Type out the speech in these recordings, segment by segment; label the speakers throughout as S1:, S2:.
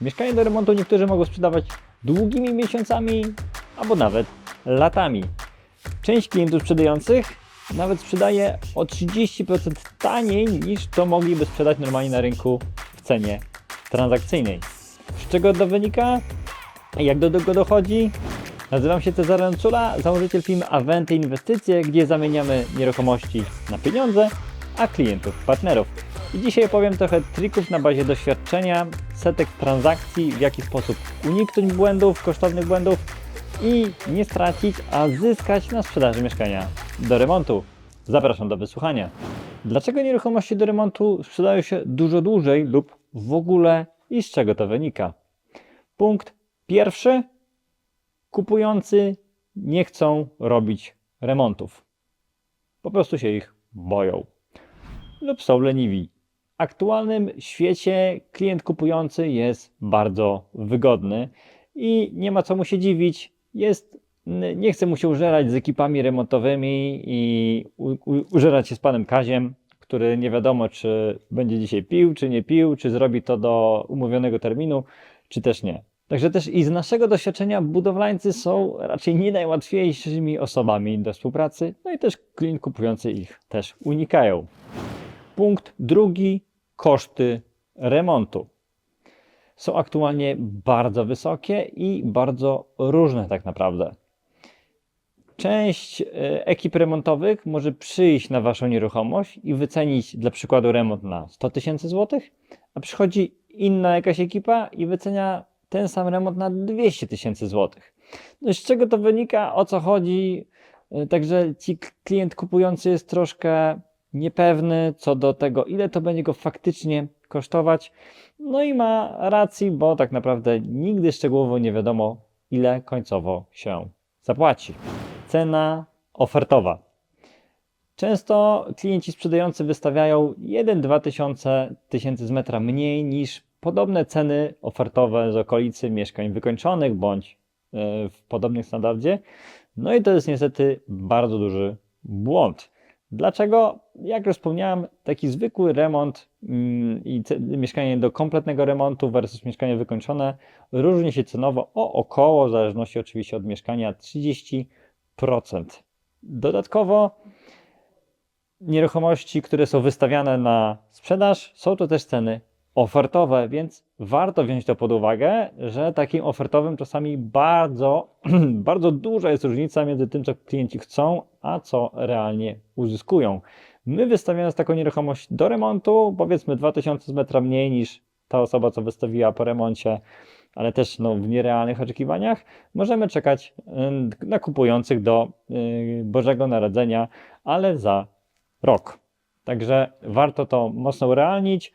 S1: Mieszkanie do remontu niektórzy mogą sprzedawać długimi miesiącami albo nawet latami. Część klientów sprzedających nawet sprzedaje o 30% taniej niż to mogliby sprzedać normalnie na rynku w cenie transakcyjnej. Z czego to wynika? Jak do tego dochodzi? Nazywam się Cezary Ancula, założyciel firmy Aventy Inwestycje, gdzie zamieniamy nieruchomości na pieniądze, a klientów partnerów. I dzisiaj opowiem trochę trików na bazie doświadczenia, setek transakcji, w jaki sposób uniknąć błędów, kosztownych błędów i nie stracić, a zyskać na sprzedaży mieszkania do remontu. Zapraszam do wysłuchania. Dlaczego nieruchomości do remontu sprzedają się dużo dłużej lub w ogóle i z czego to wynika? Punkt pierwszy. Kupujący nie chcą robić remontów. Po prostu się ich boją lub są leniwi. Aktualnym świecie klient kupujący jest bardzo wygodny i nie ma co mu się dziwić. Jest, nie chce mu się użerać z ekipami remontowymi i u, u, użerać się z panem Kaziem, który nie wiadomo, czy będzie dzisiaj pił, czy nie pił, czy zrobi to do umówionego terminu, czy też nie. Także też i z naszego doświadczenia budowlańcy są raczej nie najłatwiejszymi osobami do współpracy, no i też klient kupujący ich też unikają. Punkt drugi koszty remontu. Są aktualnie bardzo wysokie i bardzo różne tak naprawdę. Część e, ekip remontowych może przyjść na Waszą nieruchomość i wycenić dla przykładu remont na 100 tysięcy złotych, a przychodzi inna jakaś ekipa i wycenia ten sam remont na 200 tysięcy złotych. No z czego to wynika, o co chodzi? E, Także ci klient kupujący jest troszkę niepewny co do tego, ile to będzie go faktycznie kosztować. No i ma racji, bo tak naprawdę nigdy szczegółowo nie wiadomo, ile końcowo się zapłaci. Cena ofertowa. Często klienci sprzedający wystawiają 1-2 tysiące tysięcy z metra mniej niż podobne ceny ofertowe z okolicy mieszkań wykończonych bądź e, w podobnym standardzie. No i to jest niestety bardzo duży błąd. Dlaczego? Jak już wspomniałem, taki zwykły remont mm, i mieszkanie do kompletnego remontu versus mieszkanie wykończone różni się cenowo o około, w zależności oczywiście od mieszkania, 30%. Dodatkowo nieruchomości, które są wystawiane na sprzedaż, są to też ceny ofertowe, więc warto wziąć to pod uwagę, że takim ofertowym czasami bardzo, bardzo duża jest różnica między tym, co klienci chcą, a co realnie uzyskują. My wystawiając taką nieruchomość do remontu, powiedzmy 2000 z metra mniej niż ta osoba, co wystawiła po remoncie, ale też no, w nierealnych oczekiwaniach, możemy czekać y, na kupujących do y, Bożego Narodzenia, ale za rok. Także warto to mocno urealnić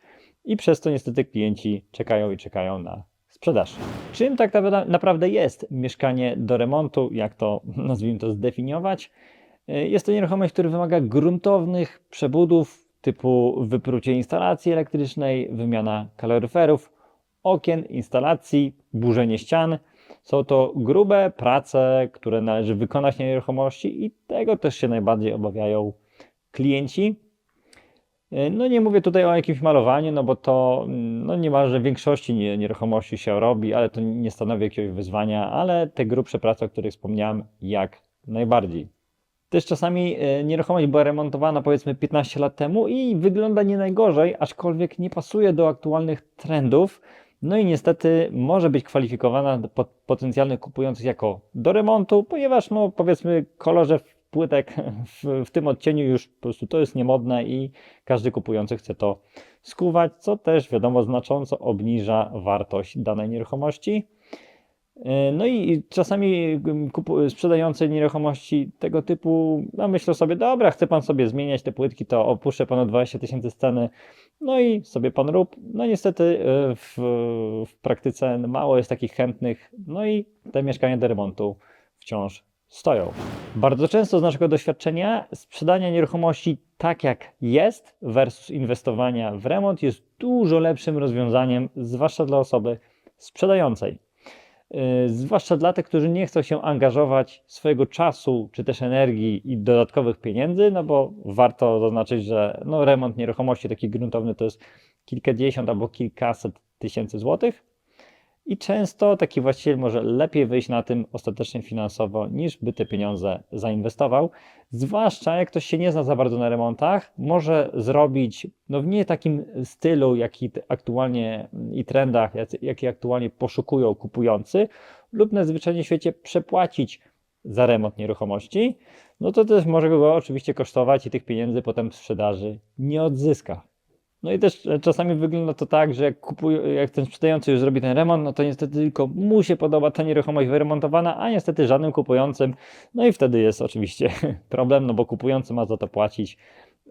S1: i przez to niestety klienci czekają i czekają na sprzedaż. Czym tak naprawdę- jest mieszkanie do remontu, jak to nazwijmy to zdefiniować? Y, Jest to nieruchomość, która wymaga gruntownych przebudów typu wyprucie instalacji elektrycznej, wymiana kaloryferów, okien, instalacji, burzenie ścian. Są to grube prace, które należy wykonać na nieruchomości i tego też się najbardziej obawiają klienci. E, No nie mówię tutaj o jakimś malowaniu, no bo to mm, no niemalże w większości nie- nieruchomości się robi, ale to nie stanowi jakiegoś wyzwania, ale te grubsze prace, o których wspomniałem, jak najbardziej. Też czasami e, nieruchomość była remontowana powiedzmy 15 lat temu i wygląda nie najgorzej, aczkolwiek nie pasuje do aktualnych trendów. No i niestety może być kwalifikowana pot- potencjalnych kupujących jako do remontu, ponieważ no powiedzmy kolorze płytek w, w tym odcieniu już po prostu to jest niemodne i każdy kupujący chce to skuwać, co też wiadomo znacząco obniża wartość danej nieruchomości. Yy, No i czasami sprzedający nieruchomości tego typu no myślą sobie, dobra, chce pan sobie zmieniać te płytki, to opuszczę panu 20 tysięcy z ceny, no i sobie pan rób. No niestety yy, w, w praktyce mało jest takich chętnych, no i te mieszkania do remontu wciąż stoją. Bardzo często z naszego doświadczenia sprzedania nieruchomości tak jak jest versus inwestowania w remont jest dużo lepszym rozwiązaniem, zwłaszcza dla osoby sprzedającej. Yy, Zwłaszcza dla tych, którzy nie chcą się angażować swojego czasu czy też energii i dodatkowych pieniędzy, no bo warto zaznaczyć, że no remont nieruchomości taki gruntowny to jest kilkadziesiąt albo kilkaset tysięcy złotych. I często taki właściciel może lepiej wyjść na tym ostatecznie finansowo, niż by te pieniądze zainwestował. Zwłaszcza jak ktoś się nie zna za bardzo na remontach, może zrobić no w nie takim stylu, jaki aktualnie i trendach, jaki aktualnie poszukują kupujący, lub na zwyczajnie w świecie przepłacić za remont nieruchomości, no to też może go oczywiście kosztować i tych pieniędzy potem w sprzedaży nie odzyska. No i też e, czasami wygląda to tak, że jak, kupuje, jak ten sprzedający już zrobi ten remont, no to niestety tylko mu się podoba ta nieruchomość wyremontowana, a niestety żadnym kupującym. No i wtedy jest oczywiście problem, no bo kupujący ma za to płacić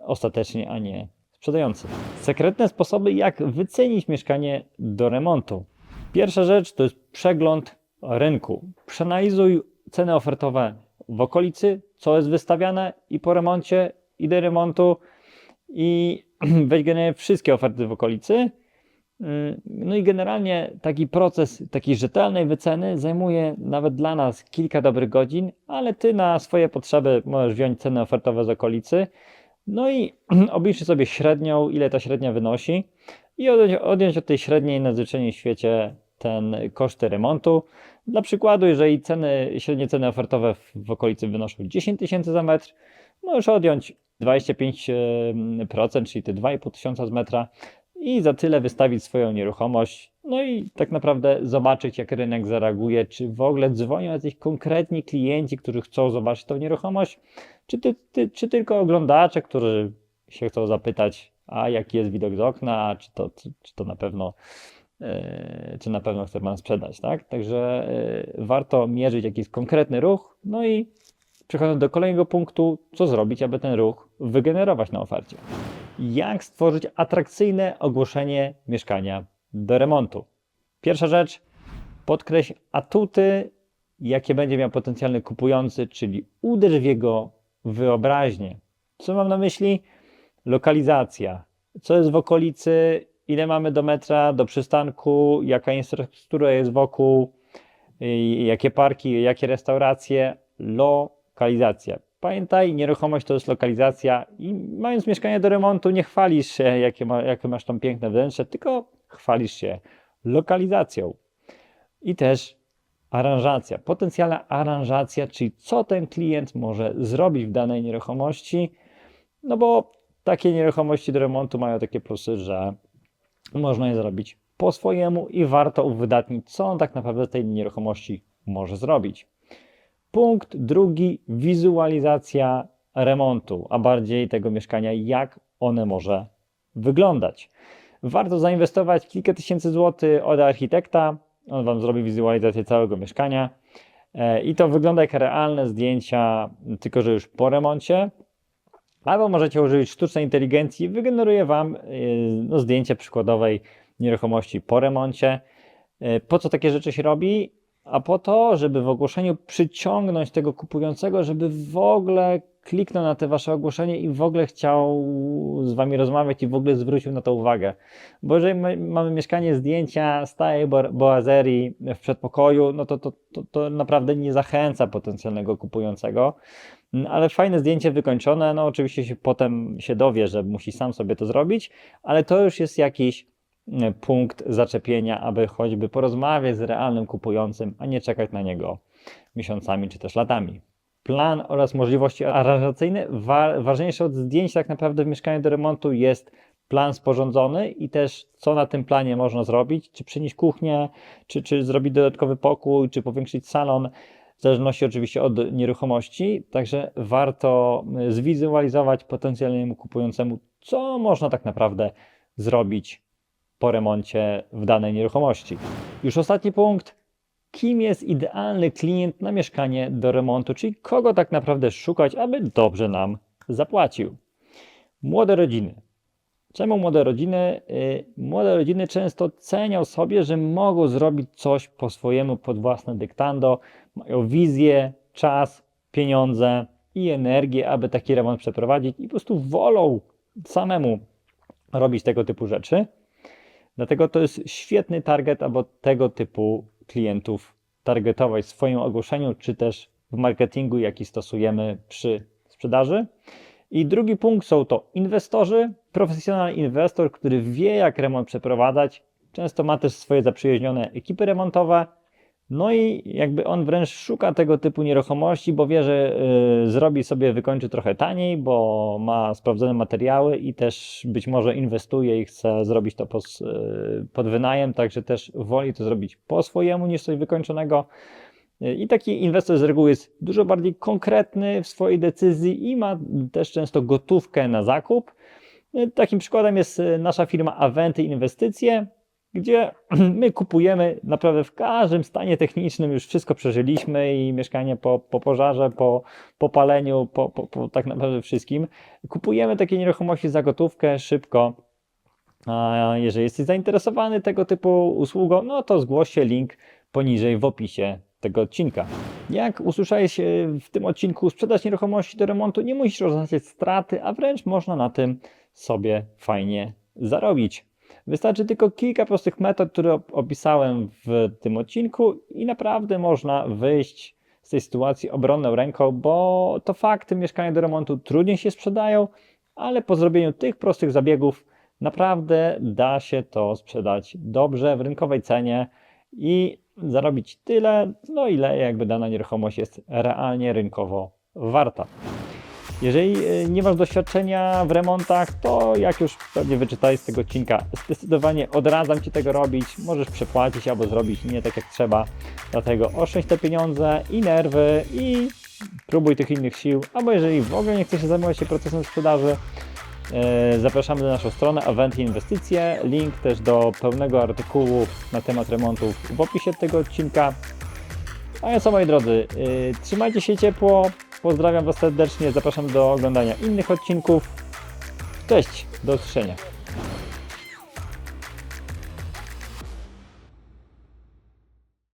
S1: ostatecznie, a nie sprzedający. Sekretne sposoby, jak wycenić mieszkanie do remontu. Pierwsza rzecz to jest przegląd rynku. Przeanalizuj ceny ofertowe w okolicy, co jest wystawiane i po remoncie, i do remontu i weź generalnie wszystkie oferty w okolicy. Ym, No i generalnie taki proces takiej rzetelnej wyceny zajmuje nawet dla nas kilka dobrych godzin, ale ty na swoje potrzeby możesz wziąć ceny ofertowe z okolicy. No i obliczyć sobie średnią, ile ta średnia wynosi i odjąć, odjąć od tej średniej na zwyczajnie świecie ten koszty remontu. Dla przykładu, jeżeli ceny, średnie ceny ofertowe w, w okolicy wynoszą 10 tysięcy za metr, możesz odjąć 25%, czyli te 2,5 tysiąca z metra i za tyle wystawić swoją nieruchomość. No i tak naprawdę zobaczyć, jak rynek zareaguje, czy w ogóle dzwonią jacyś konkretni klienci, którzy chcą zobaczyć tą nieruchomość, czy, ty, ty, czy tylko oglądacze, którzy się chcą zapytać, a jaki jest widok z okna, czy to, czy, czy to na pewno e, czy na pewno chce Pan sprzedać, tak? Także e, warto mierzyć jakiś konkretny ruch, no i przechodząc do kolejnego punktu, co zrobić, aby ten ruch wygenerować na ofercie. Jak stworzyć atrakcyjne ogłoszenie mieszkania do remontu? Pierwsza rzecz, podkreśl atuty, jakie będzie miał potencjalny kupujący, czyli uderz w jego wyobraźnię. Co mam na myśli? Lokalizacja. Co jest w okolicy, ile mamy do metra, do przystanku, jaka infrastruktura jest wokół, jakie parki, jakie restauracje. Lokalizacja. Pamiętaj, nieruchomość to jest lokalizacja i mając mieszkanie do remontu, nie chwalisz się, jakie, ma, jakie masz tam piękne wnętrze, tylko chwalisz się lokalizacją. I też aranżacja, potencjalna aranżacja, czyli co ten klient może zrobić w danej nieruchomości, no bo takie nieruchomości do remontu mają takie plusy, że można je zrobić po swojemu i warto uwydatnić, co on tak naprawdę z tej nieruchomości może zrobić. Punkt drugi, wizualizacja remontu, a bardziej tego mieszkania, jak one może wyglądać. Warto zainwestować kilka tysięcy złotych od architekta, on Wam zrobi wizualizację całego mieszkania e, i to wygląda jak realne zdjęcia, tylko że już po remoncie. Albo możecie użyć sztucznej inteligencji, wygeneruje Wam e, no, zdjęcie przykładowej nieruchomości po remoncie. E, Po co takie rzeczy się robi? A po to, żeby w ogłoszeniu przyciągnąć tego kupującego, żeby w ogóle kliknął na te Wasze ogłoszenie i w ogóle chciał z Wami rozmawiać i w ogóle zwrócił na to uwagę. Bo jeżeli my mamy mieszkanie, zdjęcia stałej bo- boazerii w przedpokoju, no to, to, to, to naprawdę nie zachęca potencjalnego kupującego. Mm, Ale fajne zdjęcie wykończone, no oczywiście się potem się dowie, że musi sam sobie to zrobić, ale to już jest jakiś punkt zaczepienia, aby choćby porozmawiać z realnym kupującym, a nie czekać na niego miesiącami czy też latami. Plan oraz możliwości aranżacyjne. Wa- ważniejsze od zdjęć tak naprawdę w mieszkaniu do remontu jest plan sporządzony i też co na tym planie można zrobić, czy przenieść kuchnię, czy, czy zrobić dodatkowy pokój, czy powiększyć salon, w zależności oczywiście od nieruchomości, także warto y, zwizualizować potencjalnemu kupującemu, co można tak naprawdę zrobić po remoncie w danej nieruchomości. Już ostatni punkt. Kim jest idealny klient na mieszkanie do remontu, czyli kogo tak naprawdę szukać, aby dobrze nam zapłacił? Młode rodziny. Czemu młode rodziny? Y, Młode rodziny często cenią sobie, że mogą zrobić coś po swojemu pod własne dyktando, mają wizję, czas, pieniądze i energię, aby taki remont przeprowadzić i po prostu wolą samemu robić tego typu rzeczy. Dlatego to jest świetny target, aby tego typu klientów targetować w swoim ogłoszeniu, czy też w marketingu, jaki stosujemy przy sprzedaży. I drugi punkt są to inwestorzy, profesjonalny inwestor, który wie, jak remont przeprowadzać Często ma też swoje zaprzyjaźnione ekipy remontowe. No i jakby on wręcz szuka tego typu nieruchomości, bo wie, że y, zrobi sobie, wykończy trochę taniej, bo ma sprawdzone materiały i też być może inwestuje i chce zrobić to pos, y, pod wynajem, także też woli to zrobić po swojemu niż coś wykończonego. I taki inwestor z reguły jest dużo bardziej konkretny w swojej decyzji i ma też często gotówkę na zakup. Y, Takim przykładem jest y, nasza firma Aventy Inwestycje, gdzie my kupujemy naprawdę w każdym stanie technicznym, już wszystko przeżyliśmy i mieszkanie po, po pożarze, po, po paleniu, po, po, po tak naprawdę wszystkim. Kupujemy takie nieruchomości za gotówkę szybko. A jeżeli jesteś zainteresowany tego typu usługą, no to zgłoś się link poniżej w opisie tego odcinka. Jak usłyszałeś e, w tym odcinku, sprzedać nieruchomości do remontu, nie musisz oznaczać straty, a wręcz można na tym sobie fajnie zarobić. Wystarczy tylko kilka prostych metod, które op- opisałem w tym odcinku i naprawdę można wyjść z tej sytuacji obronną ręką, bo to fakt, mieszkania do remontu trudniej się sprzedają, ale po zrobieniu tych prostych zabiegów naprawdę da się to sprzedać dobrze w rynkowej cenie i zarobić tyle, no ile jakby dana nieruchomość jest realnie rynkowo warta. Jeżeli e, nie masz doświadczenia w remontach, to jak już pewnie wyczytałeś z tego odcinka, zdecydowanie odradzam Ci tego robić. Możesz przepłacić albo zrobić nie tak jak trzeba. Dlatego oszczędź te pieniądze i nerwy i próbuj tych innych sił. Albo jeżeli w ogóle nie chcesz się zajmować się procesem sprzedaży, e, zapraszamy na naszą stronę Aventy Inwestycje. Link też do pełnego artykułu na temat remontów w opisie tego odcinka. A ja co moi drodzy, yy, trzymajcie się ciepło, pozdrawiam Was serdecznie, zapraszam do oglądania innych odcinków. Cześć, do usłyszenia.